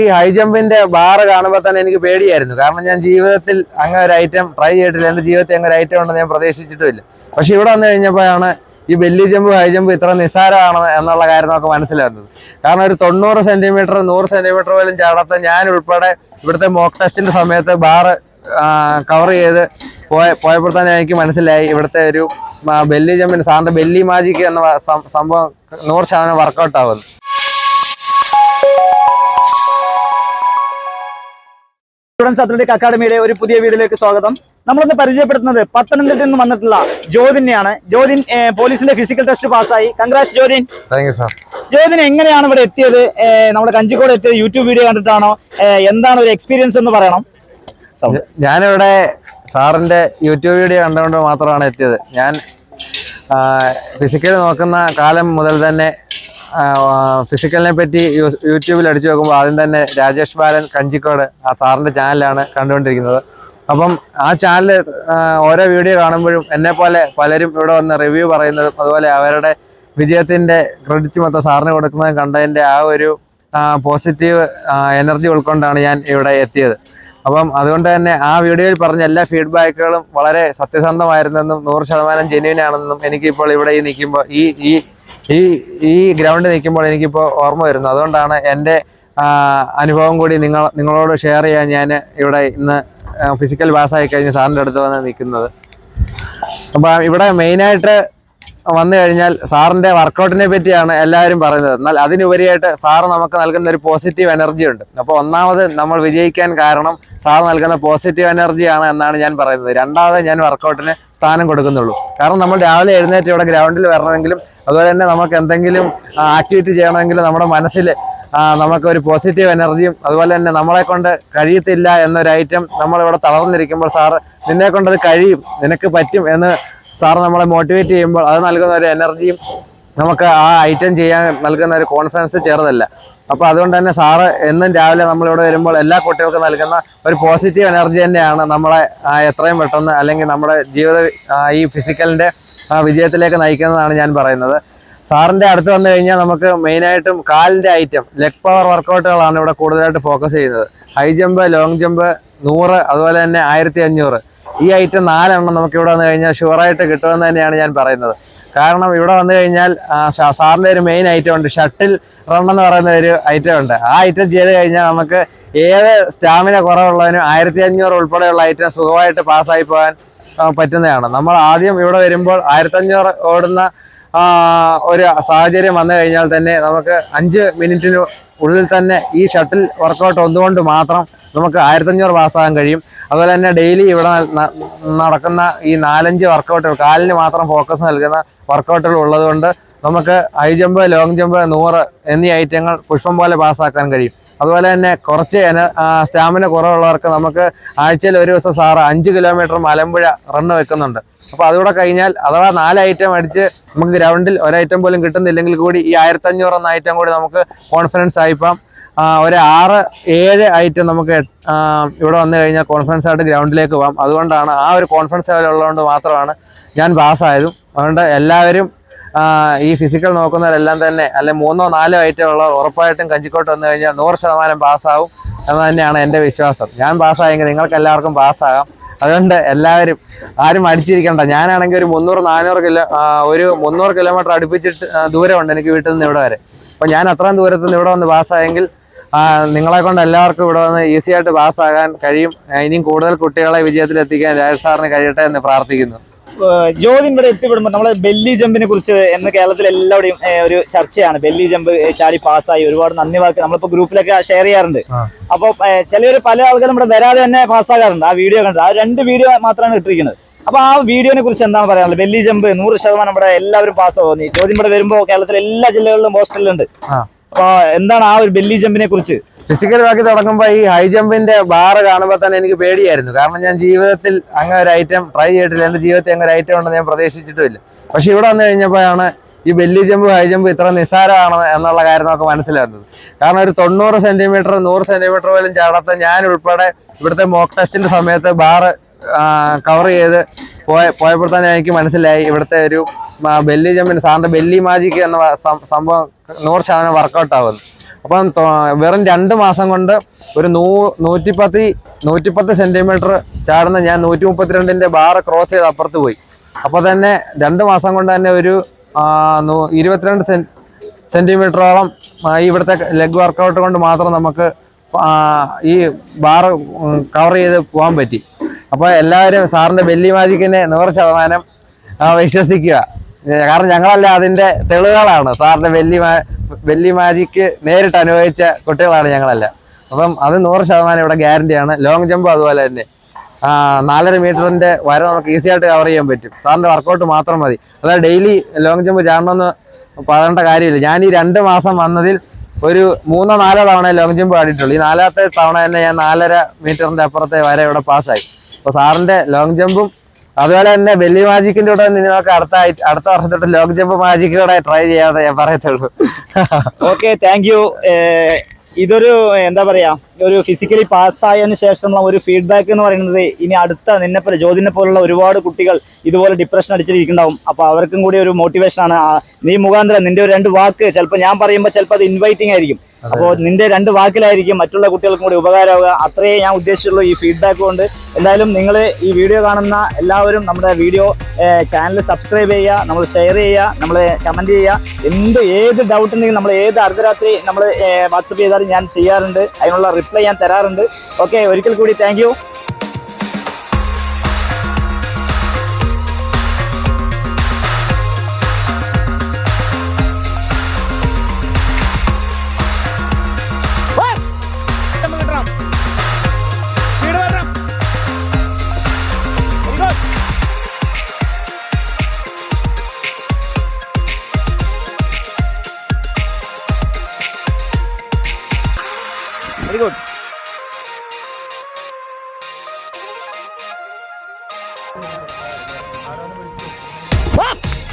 ഈ high ജമ്പിന്റെ bar കാണുമ്പോൾ തന്നെ എനിക്ക് പേടിയായിരുന്നു. കാരണം ഞാൻ ജീവിതത്തിൽ അങ്ങനെ ഒരു ഐറ്റം ട്രൈ ചെയ്തിട്ടില്ല. എന്റെ ജീവിതത്തിൽ അങ്ങനെ ഒരു ഐറ്റം ഉണ്ടെന്ന് ഞാൻ പ്രതീക്ഷിച്ചിട്ടുമില്ല. പക്ഷെ ഇവിടെ വന്നു കഴിഞ്ഞപ്പോഴാണ് ഈ ബെല്ലി ജമ്പ് ഹൈ ജമ്പ് ഇത്ര നിസ്സാരമാണ് എന്നുള്ള കാര്യം നമുക്ക് മനസ്സിലാകുന്നത്. കാരണം ഒരു തൊണ്ണൂറ് സെന്റിമീറ്റർ നൂറ് സെന്റിമീറ്റർ പോലും ചാടാത്ത ഞാൻ ഉൾപ്പെടെ ഇവിടുത്തെ മോക്ക് ടെസ്റ്റിന്റെ സമയത്ത് ബാറ് കവർ ചെയ്ത് പോയ പോയപ്പോൾ തന്നെ എനിക്ക് മനസ്സിലായി. ഇവിടുത്തെ ഒരു ബെല്ലി ജമ്പിന് സാറിന്റെ ബെല്ലി മാജിക് എന്ന സംഭവം നൂറ് ശതമാനം വർക്കൗട്ട് ആവുന്നു. സ്റ്റുഡൻസ് അത്ലറ്റിക് അക്കാഡമിയുടെ ഒരു പുതിയ വീഡിയോയിലേക്ക് സ്വാഗതം. നമ്മളിന്ന് പരിചയപ്പെടുത്തുന്നത് പത്തനംതിട്ടയിൽ നിന്ന് വന്നിട്ടുള്ള ജോദിനെയാണ് ജോദിൻ പോലീസിന്റെ ഫിസിക്കൽ ടെസ്റ്റ് പാസ്സായി. കൺഗ്രാസ് ജോദിൻ ജോതിൻ എങ്ങനെയാണ് ഇവിടെ എത്തിയത്? നമ്മുടെ കഞ്ചിക്കോട് എത്തിയത് യൂട്യൂബ് വീഡിയോ കണ്ടിട്ടാണോ? എന്താണ് ഒരു എക്സ്പീരിയൻസ് എന്ന് പറയണം? ഞാനിവിടെ സാറിന്റെ യൂട്യൂബ് വീഡിയോ കണ്ടുകൊണ്ട് മാത്രമാണ് എത്തിയത്. ഞാൻ ഫിസിക്കൽ നോക്കുന്ന കാലം മുതൽ തന്നെ ഫിസിക്കലിനെ പറ്റി യൂട്യൂബിൽ അടിച്ചു നോക്കുമ്പോൾ ആദ്യം തന്നെ രാജേഷ് ബാലൻ കഞ്ചിക്കോട് ആ സാറിന്റെ ചാനലാണ് കണ്ടുകൊണ്ടിരിക്കുന്നത്. അപ്പം ആ ചാനൽ ഓരോ വീഡിയോ കാണുമ്പോഴും എന്നെ പോലെ പലരും ഇവിടെ വന്ന് റിവ്യൂ പറയുന്നതും അതുപോലെ അവരുടെ വിജയത്തിന്റെ ക്രെഡിറ്റ് മൊത്തം സാറിന് കൊടുക്കുന്നതും കണ്ടതിന്റെ ആ ഒരു പോസിറ്റീവ് എനർജി ഉൾക്കൊണ്ടാണ് ഞാൻ ഇവിടെ എത്തിയത്. അപ്പം അതുകൊണ്ട് തന്നെ ആ വീഡിയോയിൽ പറഞ്ഞ എല്ലാ ഫീഡ്ബാക്കുകളും വളരെ സത്യസന്ധമായിരുന്നെന്നും നൂറ് ശതമാനം ജെന്യൂൻ ആണെന്നും എനിക്കിപ്പോൾ ഇവിടെ ഈ നിൽക്കുമ്പോൾ ഈ ഈ ഈ ഈ ഗ്രൗണ്ടിൽ നിൽക്കുമ്പോൾ എനിക്കിപ്പോൾ ഓർമ്മ വരുന്നു. അതുകൊണ്ടാണ് എന്റെ അനുഭവം കൂടി നിങ്ങൾ നിങ്ങളോട് ഷെയർ ചെയ്യാൻ ഞാൻ ഇവിടെ ഇന്ന് ഫിസിക്കൽ പാസ്സായി കഴിഞ്ഞ് സാറിന്റെ അടുത്ത് വന്ന് നിൽക്കുന്നത്. അപ്പം ഇവിടെ മെയിനായിട്ട് വന്നു കഴിഞ്ഞാൽ സാറിന്റെ വർക്കൗട്ടിനെ പറ്റിയാണ് എല്ലാവരും പറയുന്നത്. എന്നാൽ അതിനുപരിയായിട്ട് സാറ് നമുക്ക് നൽകുന്ന ഒരു പോസിറ്റീവ് എനർജി ഉണ്ട്. അപ്പോൾ ഒന്നാമത് നമ്മൾ വിജയിക്കാൻ കാരണം സാർ നൽകുന്ന പോസിറ്റീവ് എനർജിയാണ് എന്നാണ് ഞാൻ പറയുന്നത്. രണ്ടാമത് ഞാൻ വർക്കൗട്ടിന് സ്ഥാനം കൊടുക്കുന്നുള്ളൂ. കാരണം നമ്മൾ രാവിലെ എഴുന്നേറ്റ് ഇവിടെ ഗ്രൗണ്ടിൽ വരണമെങ്കിലും അതുപോലെ തന്നെ നമുക്ക് എന്തെങ്കിലും ആക്ടിവിറ്റി ചെയ്യണമെങ്കിലും നമ്മുടെ മനസ്സിൽ നമുക്ക് ഒരു പോസിറ്റീവ് എനർജിയും അതുപോലെ തന്നെ നമ്മളെ കൊണ്ട് കഴിയത്തില്ല എന്നൊരു ഐറ്റം നമ്മളിവിടെ തളർന്നിരിക്കുമ്പോൾ സാറ് നിന്നെ കൊണ്ടത് കഴിയും നിനക്ക് പറ്റും എന്ന് സാർ നമ്മളെ മോട്ടിവേറ്റ് ചെയ്യുമ്പോൾ അത് നൽകുന്ന ഒരു എനർജിയും നമുക്ക് ആ ഐറ്റം ചെയ്യാൻ നൽകുന്ന ഒരു കോൺഫിഡൻസ് ചെറുതല്ല അപ്പോൾ അതുകൊണ്ട് തന്നെ സാറ് എന്നും രാവിലെ നമ്മളിവിടെ വരുമ്പോൾ എല്ലാ കുട്ടികൾക്കും നൽകുന്ന ഒരു പോസിറ്റീവ് എനർജി തന്നെയാണ് നമ്മളെ എത്രയും പെട്ടെന്ന് അല്ലെങ്കിൽ നമ്മുടെ ജീവിത ഈ ഫിസിക്കലിന്റെ വിജയത്തിലേക്ക് നയിക്കുന്നതാണ് ഞാൻ പറയുന്നത്. സാറിന്റെ അടുത്ത് വന്നു കഴിഞ്ഞാൽ നമുക്ക് മെയിനായിട്ടും കാലിന്റെ ഐറ്റം ലെഗ് പവർ വർക്കൗട്ടുകളാണ് ഇവിടെ കൂടുതലായിട്ട് ഫോക്കസ് ചെയ്യുന്നത്. ഹൈ ജമ്പ് ലോങ് ജമ്പ് നൂറ് അതുപോലെ തന്നെ ആയിരത്തി അഞ്ഞൂറ്. ഈ ഐറ്റം നാലെണ്ണം നമുക്ക് ഇവിടെ വന്നു കഴിഞ്ഞാൽ ഷുവറായിട്ട് കിട്ടുമെന്ന് തന്നെയാണ് ഞാൻ പറയുന്നത്. കാരണം ഇവിടെ വന്നു കഴിഞ്ഞാൽ സാറിന്റെ ഒരു മെയിൻ ഐറ്റം ഉണ്ട്. ഷട്ടിൽ റൺ എന്ന് പറയുന്ന ഒരു ഐറ്റം ഉണ്ട്. ആ ഐറ്റം ചെയ്ത് കഴിഞ്ഞാൽ നമുക്ക് ഏത് സ്റ്റാമിന കുറവുള്ളതിനും ആയിരത്തി അഞ്ഞൂറ് ഉൾപ്പെടെയുള്ള ഐറ്റം സുഖമായിട്ട് പാസ്സായി പോകാൻ പറ്റുന്നതാണ്. നമ്മൾ ആദ്യം ഇവിടെ വരുമ്പോൾ ആയിരത്തഞ്ഞൂറ് ഓടുന്ന ഒരു സാഹചര്യം വന്നു കഴിഞ്ഞാൽ തന്നെ നമുക്ക് അഞ്ച് മിനിറ്റിന് ഉള്ളിൽ തന്നെ ഈ ഷട്ടിൽ വർക്കൗട്ട് ഒന്നുകൊണ്ട് മാത്രം നമുക്ക് ആയിരത്തഞ്ഞൂറ് പാസ്സാകാൻ കഴിയും. അതുപോലെ തന്നെ ഡെയിലി ഇവിടെ നടക്കുന്ന ഈ നാലഞ്ച് വർക്കൗട്ടുകൾ കാലിന് മാത്രം ഫോക്കസ് നൽകുന്ന വർക്കൗട്ടുകൾ ഉള്ളതുകൊണ്ട് നമുക്ക് ഹൈ ജമ്പ് ലോങ് ജമ്പ് നൂറ് എന്നീ ഐറ്റങ്ങൾ പുഷ്പം പോലെ പാസ്സാക്കാൻ കഴിയും. അതുപോലെ തന്നെ കുറച്ച് സ്റ്റാമിന കുറവുള്ളവർക്ക് നമുക്ക് ആഴ്ചയിൽ ഒരു ദിവസം സാറ് അഞ്ച് കിലോമീറ്റർ മലമ്പുഴ റണ്ണ് വെക്കുന്നുണ്ട്. അപ്പോൾ അതുകൂടെ കഴിഞ്ഞാൽ അഥവാ നാല് ഐറ്റം അടിച്ച് നമുക്ക് ഗ്രൗണ്ടിൽ ഒരു ഐറ്റം പോലും കിട്ടുന്നില്ലെങ്കിൽ കൂടി ഈ ആയിരത്തഞ്ഞൂറ് എന്ന ഐറ്റം കൂടി നമുക്ക് കോൺഫിഡൻസ് ആയിപ്പം ഒരു ആറ് ഏഴ് ഐറ്റം നമുക്ക് ഇവിടെ വന്നു കഴിഞ്ഞാൽ കോൺഫിഡൻസ് ആയിട്ട് ഗ്രൗണ്ടിലേക്ക് പോകാം അതുകൊണ്ടാണ് ആ ഒരു കോൺഫിഡൻസ് ലെവൽ ഉള്ളതുകൊണ്ട് മാത്രമാണ് ഞാൻ പാസ്സായതും അതുകൊണ്ട് എല്ലാവരും ഈ ഫിസിക്കൽ നോക്കുന്നവരെല്ലാം തന്നെ അല്ലെ മൂന്നോ നാലോ ഐറ്റം ഉള്ളവർ ഉറപ്പായിട്ടും കഞ്ചിക്കോട്ട് വന്നു കഴിഞ്ഞാൽ നൂറ് ശതമാനം പാസ്സാവും എന്ന് തന്നെയാണ് എന്റെ വിശ്വാസം. ഞാൻ പാസ്സായെങ്കിൽ നിങ്ങൾക്ക് എല്ലാവർക്കും പാസ്സാകാം അതുകൊണ്ട് എല്ലാവരും ആരും അടിച്ചിരിക്കണ്ട. ഞാനാണെങ്കിൽ ഒരു മുന്നൂറ് നാനൂറ് കിലോ ഒരു മുന്നൂറ് കിലോമീറ്റർ അടുപ്പിച്ചിട്ട് ദൂരമുണ്ട് എനിക്ക് വീട്ടിൽ നിന്ന് ഇവിടെ വരെ. അപ്പോൾ ഞാൻ അത്രയും ദൂരത്തുനിന്ന് ഇവിടെ വന്ന് പാസ്സായെങ്കിൽ നിങ്ങളെ കൊണ്ട് എല്ലാവർക്കും ഇവിടെ വന്ന് ഈസി ആയിട്ട് പാസ്സാകാൻ കഴിയും. ഇനിയും കൂടുതൽ കുട്ടികളെ വിജയത്തിലെത്തിക്കാൻ രാജ് സാറിന് കഴിയട്ടെ എന്ന് പ്രാർത്ഥിക്കുന്നു. ജ്യോതി ഇവിടെ എത്തിപ്പെടുമ്പോൾ നമ്മളെ ബെല്ലി ജമ്പിനെ കുറിച്ച് എന്ന് കേരളത്തിൽ എല്ലാവരുടെയും ഒരു ചർച്ചയാണ്. ബെല്ലി ജമ്പ് ചാടി പാസ്സായി ഒരുപാട് നന്ദി വാക്ക് നമ്മളിപ്പോ ഗ്രൂപ്പിലൊക്കെ ഷെയർ ചെയ്യാറുണ്ട്. അപ്പൊ അപ്പോൾ ചിലർ പല ആൾക്കാരും ഇവിടെ വരാതെ തന്നെ പാസ്സാകാറുണ്ട് ആ വീഡിയോ കണ്ടത് ആ രണ്ട് വീഡിയോ മാത്രമാണ് ഇട്ടിരിക്കുന്നത്. അപ്പൊ ആ വീഡിയോനെ കുറിച്ച് എന്താണ് പറയാനുള്ളത്? ബെല്ലി ജമ്പ് നൂറ് ശതമാനം ഇവിടെ എല്ലാവരും പാസ്സാവുന്നു ജ്യോതി ഇവിടെ വരുമ്പോൾ കേരളത്തിലെ എല്ലാ ജില്ലകളിലും ഹോസ്റ്റലിലുണ്ട്. എന്താണ് ആ ഒരു ബെല്ലി ജമ്പിനെ കുറിച്ച്? ഫിസിക്കൽ ബാക്കി തുടങ്ങുമ്പോൾ ഈ ഹൈ ജമ്പിന്റെ ബാറ് കാണുമ്പോൾ തന്നെ എനിക്ക് പേടിയായിരുന്നു. കാരണം ഞാൻ ജീവിതത്തിൽ അങ്ങനെ ഒരു ഐറ്റം ട്രൈ ചെയ്തിട്ടില്ല. എന്റെ ജീവിതത്തിൽ അങ്ങനെ ഒരു ഐറ്റം ഉണ്ടെന്ന് ഞാൻ പ്രതീക്ഷിച്ചിട്ടില്ല പക്ഷെ ഇവിടെ വന്നു കഴിഞ്ഞപ്പോഴാണ് ഈ ബെല്ലി ജമ്പ് ഹൈ ജമ്പ് ഇത്ര നിസ്സാരമാണ് എന്നുള്ള കാര്യം നമുക്ക് മനസ്സിലാകുന്നത്. കാരണം ഒരു തൊണ്ണൂറ് സെന്റിമീറ്റർ നൂറ് സെന്റിമീറ്റർ പോലും ചാടാത്ത ഞാൻ ഉൾപ്പെടെ ഇവിടുത്തെ മോക്ക് ടെസ്റ്റിന്റെ സമയത്ത് ബാറ് കവർ ചെയ്ത് പോയ പോയപ്പോൾ തന്നെ എനിക്ക് മനസ്സിലായി ഇവിടുത്തെ ഒരു ബെല്ലി ജമ്പിന് സാറിന്റെ ബെല്ലി മാജിക് എന്ന സംഭവം നൂറ് ശതമാനം വർക്കൗട്ട് ആവുന്നു. അപ്പം വെറും രണ്ട് മാസം കൊണ്ട് ഒരു നൂ നൂറ്റിപ്പത്തി നൂറ്റിപ്പത്ത് സെന്റിമീറ്റർ ചാടുന്ന ഞാൻ നൂറ്റി മുപ്പത്തിരണ്ടിന്റെ ബാർ ക്രോസ് ചെയ്ത് അപ്പുറത്ത് പോയി. അപ്പോൾ തന്നെ രണ്ട് മാസം കൊണ്ട് തന്നെ ഒരു ഇരുപത്തിരണ്ട് സെൻ ഈ ഇവിടുത്തെ ലെഗ് വർക്കൗട്ട് കൊണ്ട് മാത്രം നമുക്ക് ഈ ബാർ കവർ ചെയ്ത് പോകാൻ പറ്റി. അപ്പോൾ എല്ലാവരും സാറിന്റെ ബെല്ലി മാജിക്കിനെ നൂറ് ശതമാനം വിശ്വസിക്കുക. കാരണം ഞങ്ങളല്ല അതിന്റെ തെളിവുകളാണ്. സാറിന്റെ വെല്ലി വെല്ലി മാജിക്ക് നേരിട്ട് അനുഭവിച്ച കുട്ടികളാണ് ഞങ്ങളല്ല. അപ്പം അത് നൂറ് ശതമാനം ഇവിടെ ഗ്യാരണ്ടിയാണ് ലോങ് ജമ്പ് അതുപോലെ തന്നെ. നാലര മീറ്ററിന്റെ വര നമുക്ക് ഈസി ആയിട്ട് കവർ ചെയ്യാൻ പറ്റും. സാറിന്റെ വർക്കൗട്ട് മാത്രം മതി. അതായത് ഡെയിലി ലോങ് ജമ്പ് ചാടണമെന്ന് പറയേണ്ട കാര്യമില്ല. ഞാൻ ഈ രണ്ട് മാസം വന്നതിൽ ഒരു മൂന്നോ നാലോ തവണ ലോങ് ജമ്പ് ആടിയിട്ടുള്ളൂ ഈ നാലാമത്തെ തവണ തന്നെ ഞാൻ നാലര മീറ്ററിന്റെ അപ്പുറത്തെ വര ഇവിടെ പാസ്സായി അപ്പോൾ സാറിന്റെ ലോങ് ജമ്പും അതുപോലെ തന്നെ വെല്ലി മാജിക്കിന്റെ കൂടെ നിങ്ങൾക്ക് അടുത്ത അടുത്ത വർഷം തൊട്ട് ലോങ് ജമ്പ് മാജിക്കിലൂടെ ട്രൈ ചെയ്യാതെ ഞാൻ പറയത്തുള്ളൂ. ഓക്കെ താങ്ക് യു ഇതൊരു എന്താ പറയാ ഒരു ഫിസിക്കലി പാസ്സായതിന് ശേഷമുള്ള ഒരു ഫീഡ്ബാക്ക് എന്ന് പറയുന്നത് ഇനി അടുത്ത നിന്നെ പോലെ ജ്യോതിനെ പോലുള്ള ഒരുപാട് കുട്ടികൾ ഇതുപോലെ ഡിപ്രഷൻ അടിച്ചിരിക്കുന്നുണ്ടാവും. അപ്പൊ അവർക്കും കൂടി ഒരു മോട്ടിവേഷൻ ആണ്. നീ മുഖാന്തരം നിന്റെ ഒരു രണ്ട് വാക്ക് ചിലപ്പോൾ ഞാൻ പറയുമ്പോൾ ചിലപ്പോൾ അത് ഇൻവൈറ്റിംഗ് ആയിരിക്കും. അപ്പോൾ നിന്റെ രണ്ട് വാക്കിലായിരിക്കും മറ്റുള്ള കുട്ടികൾക്കും കൂടി ഉപകാരമാവുക. അത്രയേ ഞാൻ ഉദ്ദേശിച്ചുള്ളൂ ഈ ഫീഡ്ബാക്ക് കൊണ്ട്. എന്തായാലും നിങ്ങൾ ഈ വീഡിയോ കാണുന്ന എല്ലാവരും നമ്മുടെ വീഡിയോ ചാനൽ സബ്സ്ക്രൈബ് ചെയ്യുക നമ്മൾ ഷെയർ ചെയ്യുക നമ്മൾ കമന്റ് ചെയ്യുക. എന്ത് ഏത് ഡൗട്ട് ഉണ്ടെങ്കിലും നമ്മൾ ഏത് അർദ്ധരാത്രി നമ്മൾ വാട്സപ്പ് ചെയ്താലും ഞാൻ ചെയ്യാറുണ്ട്. അതിനുള്ള റിപ്ലൈ ഞാൻ തരാറുണ്ട്. ഓക്കെ ഒരിക്കൽ കൂടി താങ്ക് What?